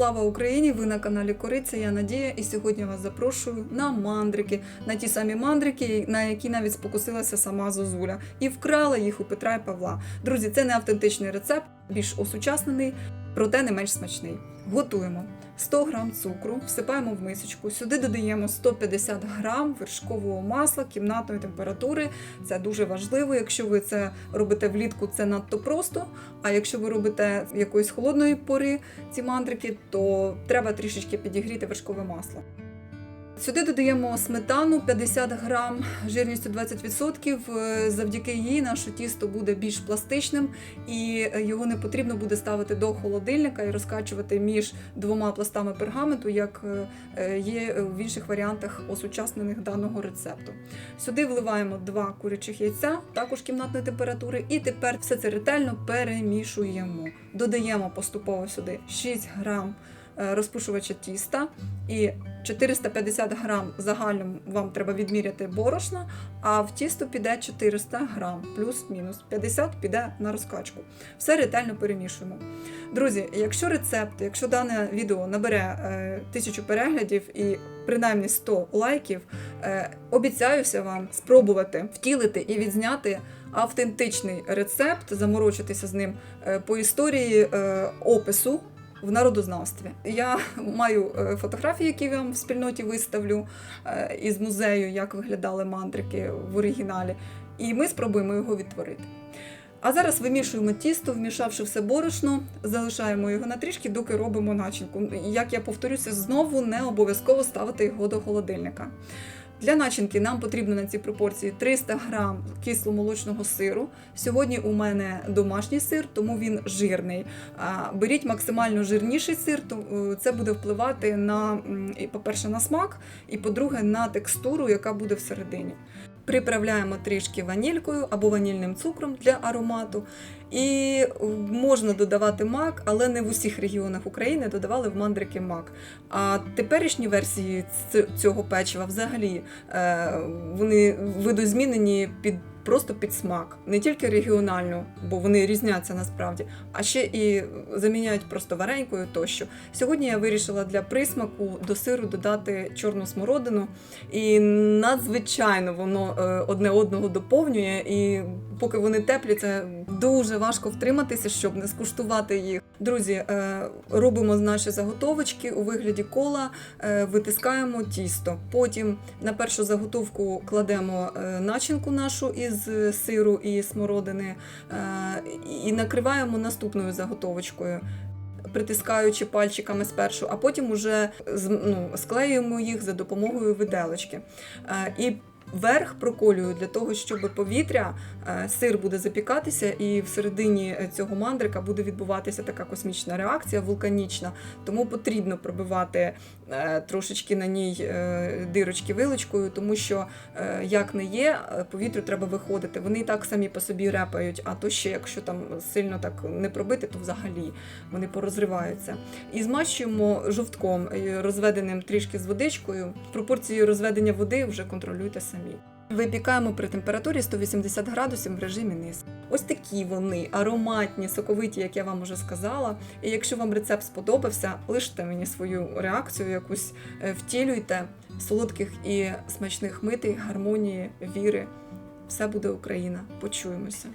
Слава Україні! Ви на каналі Кориця, я Надія, і сьогодні вас запрошую на мандрики, на ті самі мандрики, на які навіть спокусилася сама Зозуля, і вкрала їх у Петра і Павла. Друзі, це не автентичний рецепт, більш осучаснений, проте не менш смачний. Готуємо 100 грам цукру, всипаємо в мисочку. Сюди додаємо 150 грам вершкового масла кімнатної температури. Це дуже важливо. Якщо ви це робите влітку, це надто просто. А якщо ви робите якоїсь холодної пори ці мандрики, то треба трішечки підігріти вершкове масло. Сюди додаємо сметану 50 грам жирністю 20%. Е, Завдяки їй наше тісто буде більш пластичним і е, його не потрібно буде ставити до холодильника і розкачувати між двома пластами пергаменту, як е, є в інших варіантах осучаснених даного рецепту. Сюди вливаємо два курячих яйця, також кімнатної температури, і тепер все це ретельно перемішуємо. Додаємо поступово сюди 6 грам розпушувача тіста і 450 грам загально вам треба відміряти борошна, а в тісто піде 400 грам, плюс-мінус 50 піде на розкачку. Все ретельно перемішуємо. Друзі, якщо рецепт, якщо дане відео набере е, тисячу переглядів і принаймні 100 лайків, е, обіцяюся вам спробувати втілити і відзняти автентичний рецепт, заморочитися з ним е, по історії е, опису в народознавстві. Я маю е, фотографії, які я вам в спільноті виставлю е, із музею, як виглядали мандрики в оригіналі, і ми спробуємо його відтворити. А зараз вимішуємо тісто, вмішавши все борошно, залишаємо його на трішки, доки робимо начинку. Як я повторюся, знову не обов'язково ставити його до холодильника. Для начинки нам потрібно на ці пропорції 300 грам кисломолочного сиру. Сьогодні у мене домашній сир, тому він жирний. Беріть максимально жирніший сир, то е, це буде впливати на, по-перше, на смак, і по-друге, на текстуру, яка буде всередині. Приправляємо трішки ванількою або ванільним цукром для аромату. І е, можна додавати мак, але не в усіх регіонах України додавали в мандрики мак. А теперішні версії цього печива взагалі е, вони видозмінені під. Просто під смак, не тільки регіонально, бо вони різняться насправді, а ще і заміняють просто варенькою тощо. Сьогодні я вирішила для присмаку до сиру додати чорну смородину, і надзвичайно воно е, одне одного доповнює. І поки вони теплі, це дуже важко втриматися, щоб не скуштувати їх. Друзі, е, робимо наші заготовочки у вигляді кола, е, витискаємо тісто. Потім на першу заготовку кладемо е, начинку нашу із сиру і смородини і накриваємо наступною заготовочкою. Притискаючи пальчиками спершу, а потім уже ну, склеюємо їх за допомогою виделочки. І верх проколюю для того, щоб повітря, е, сир буде запікатися, і всередині цього мандрика буде відбуватися така космічна реакція, вулканічна. Тому потрібно пробивати е, трошечки на ній е, дирочки вилочкою, тому що е, як не є, е, повітрю треба виходити. Вони і так самі по собі репають, а то ще, якщо там сильно так не пробити, то взагалі вони порозриваються. І змащуємо жовтком, е, розведеним трішки з водичкою. Пропорцію розведення води вже контролюйте самі. Випікаємо при температурі 180 градусів в режимі низ. Ось такі вони ароматні, соковиті, як я вам уже сказала. І якщо вам рецепт сподобався, лиште мені свою реакцію, якусь е, втілюйте солодких і смачних митей, гармонії, віри. Все буде Україна. Почуємося.